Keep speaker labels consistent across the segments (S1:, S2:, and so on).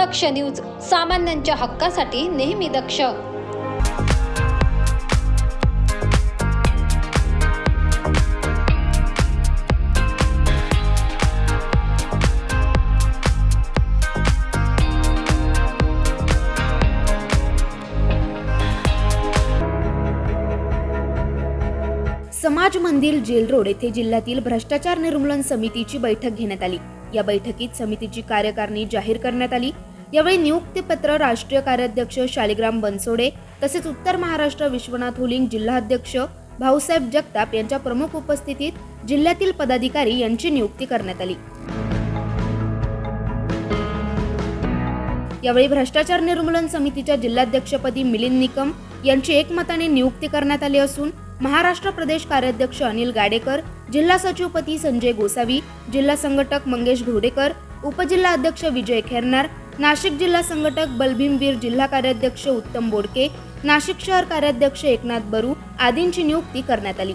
S1: दक्ष news सामान्यांच्या हक्कासाठी नेहमी दक्ष.
S2: समाज मंदिर जेल रोड येथे जिल्ह्यातील भ्रष्टाचार निर्मूलन समितीची बैठक घेण्यात आली. या बैठकीत समितीची कार्यकारिणी जाहीर करण्यात आली. यावेळी नियुक्तीपत्र राष्ट्रीय कार्याध्यक्ष शालिग्राम बनसोडे तसेच उत्तर महाराष्ट्र विश्वनाथ होलिंग जिल्हाध्यक्ष भाऊसाहेब जगताप यांच्या प्रमुख उपस्थितीत जिल्ह्यातील पदाधिकारी यांची नियुक्ती करण्यात आली. यावेळी भ्रष्टाचार निर्मूलन समितीच्या जिल्हाध्यक्षपदी मिलिंद निकम यांची एकमताने नियुक्ती करण्यात आली असून महाराष्ट्र प्रदेश कार्याध्यक्ष अनिल गाडेकर जिल्हा सचिवपती संजय गोसावी जिल्हा संघटक मंगेश घोडेकर उपजिल्हा अध्यक्ष विजय खेरनार नाशिक जिल्हा संघटक बलभीमवीर जिल्हा कार्याध्यक्ष उत्तम बोडके नाशिक शहर कार्याध्यक्ष एकनाथ बरू आदींची नियुक्ती करण्यात आली.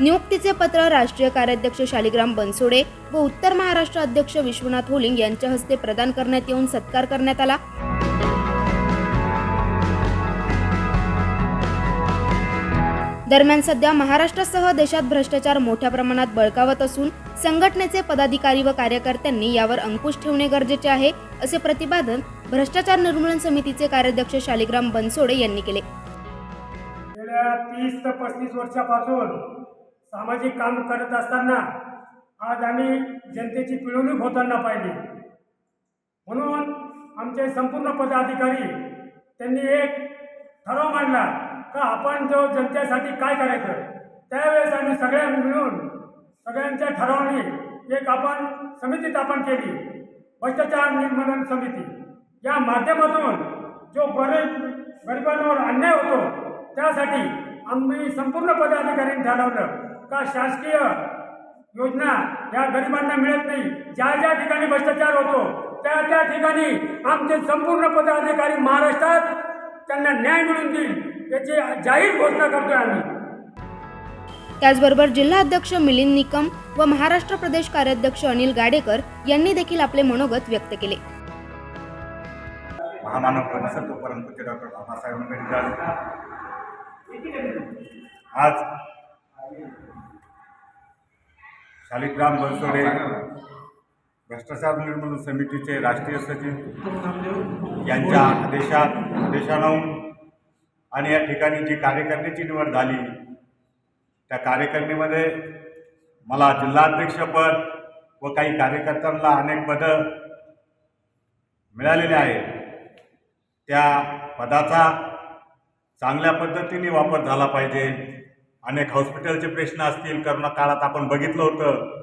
S2: नियुक्तीचे पत्र राष्ट्रीय कार्याध्यक्ष शालिग्राम बनसोडे व उत्तर महाराष्ट्र अध्यक्ष विश्वनाथ होलिंग यांच्या हस्ते प्रदान करण्यात येऊन सत्कार करण्यात आला. दरम्यान सध्या महाराष्ट्रासह देशात भ्रष्टाचार मोठ्या प्रमाणात बळकावत असून संघटनेचे पदाधिकारी व कार्यकर्त्यांनी यावर अंकुश ठेवणे गरजेचे आहे असे प्रतिपादन भ्रष्टाचार निर्मूलन समितीचे कार्याध्यक्ष शालिग्राम बनसोडे यांनी केले.
S3: गेल्या तीस ते पस्तीस वर्षापासून सामाजिक काम करत असताना आज आम्ही जनतेची पिळवणूक होताना पाहिली. म्हणून आमचे संपूर्ण पदाधिकारी त्यांनी एक ठराव मांडला. का आपण जो जनतेसाठी काय करायचं? त्यावेळेस आम्ही सगळ्या मिळून सगळ्यांच्या ठरावाने एक आपण समिती स्थापन केली. भ्रष्टाचार निर्मूलन समिती. या माध्यमातून जो गरीब गरिबांवर अन्याय होतो त्यासाठी आम्ही संपूर्ण पदाधिकाऱ्यांनी ठरवलं का शासकीय योजना या गरिबांना मिळत नाही. ज्या ज्या ठिकाणी भ्रष्टाचार होतो त्या त्या ठिकाणी आमचे संपूर्ण पदाधिकारी महाराष्ट्रात त्यांना न्याय मिळून देईल. याची जाहीर घोषणा करतोय आम्ही.
S2: त्याचबरोबर जिल्हाध्यक्ष मिलिंद निकम व महाराष्ट्र प्रदेश कार्याध्यक्ष अनिल गाडेकर यांनी देखील आपले मनोगत व्यक्त केले.
S4: महामानव परिषद व परमपूज्य डॉक्टर बाबासाहेब आंबेडकर आज शालिग्राम बनसोडे भ्रष्टाचार निर्मूलन समितीचे राष्ट्रीय सचिव यांच्या आदेशात आदेशानं आणि या ठिकाणी जी कार्यकारिणीची निवड झाली त्या कार्यकारिणीमध्ये मला जिल्हाध्यक्षपद व काही कार्यकर्त्यांना अनेक पदं मिळालेले आहेत. त्या पदाचा चांगल्या पद्धतीने वापर झाला पाहिजे. अनेक हॉस्पिटलचे प्रश्न असतील करोना काळात आपण बघितलं होतं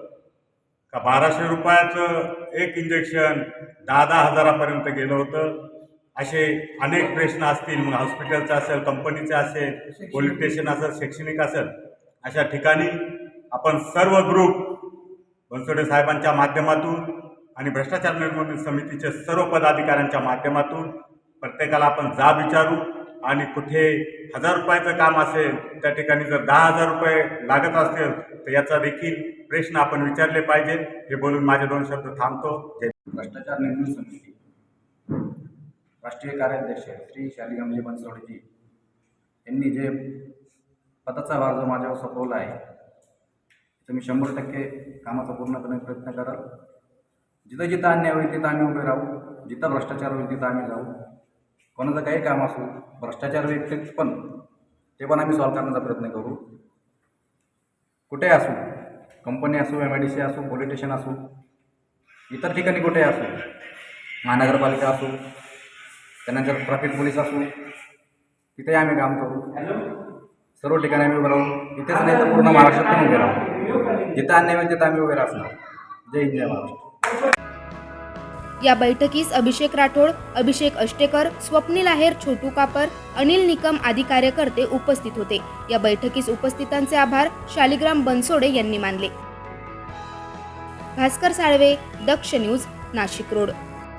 S4: का बाराशे रुपयाचं एक इंजेक्शन दहा दहा हजारापर्यंत गेलं होतं. असे अनेक प्रश्न असतील. मग हॉस्पिटलचं असेल कंपनीचं असेल पोलीस स्टेशन असेल शैक्षणिक असेल अशा ठिकाणी आपण सर्व ग्रुप बनसोडे साहेबांच्या माध्यमातून आणि भ्रष्टाचार निर्मूलन समितीचे सर्व पदाधिकाऱ्यांच्या माध्यमातून प्रत्येकाला आपण जा विचारू आणि कुठे हजार रुपयाचं काम असेल त्या ठिकाणी जर दहा हजार रुपये लागत असतील तर याचा देखील प्रश्न आपण विचारले पाहिजे. हे बोलून माझे दोन शब्द थांबतो. जय
S5: भ्रष्टाचार निर्मूलन समिती. राष्ट्रीय कार्याध्यक्ष श्री शालिग्रामजी बनसोडेजी यांनी जे पदाचा भार जो माझ्यावर सोपवला आहे तुम्ही शंभर टक्के कामाचा पूर्णपणे प्रयत्न कराल जिथं जिथं अन्याय होईल तिथं आम्ही उभे राहू. जिथं भ्रष्टाचार होईल तिथं आम्ही जाऊ. कोणाचं काही काम असू भ्रष्टाचार व्यतिरिक्त पण ते पण आम्ही सॉल्व करण्याचा प्रयत्न करू. कुठे असू कंपनी असो एम आय डी सी असो पोलीस स्टेशन असो इतर ठिकाणी कुठे असो महानगरपालिका असो त्यानंतर ट्रॅफिक पोलीस असू तिथे आम्ही काम करू. सर्व ठिकाणी आम्ही उभे राहू. इथेच नाही तर पूर्ण महाराष्ट्रात पण उभे राहू. जिथं अन्याय होईल तिथं आम्ही उभे राहणार. जय हिंद जय महाराष्ट्र.
S2: या बैठकीस अभिषेक राठोड अभिषेक अष्टेकर स्वप्नील आहेर छोटू कापर अनिल निकम आदी कार्यकर्ते उपस्थित होते. या बैठकीस उपस्थितांचे आभार शालिग्राम बनसोडे यांनी मानले. Bhaskar Salve Daksh news Nashik road.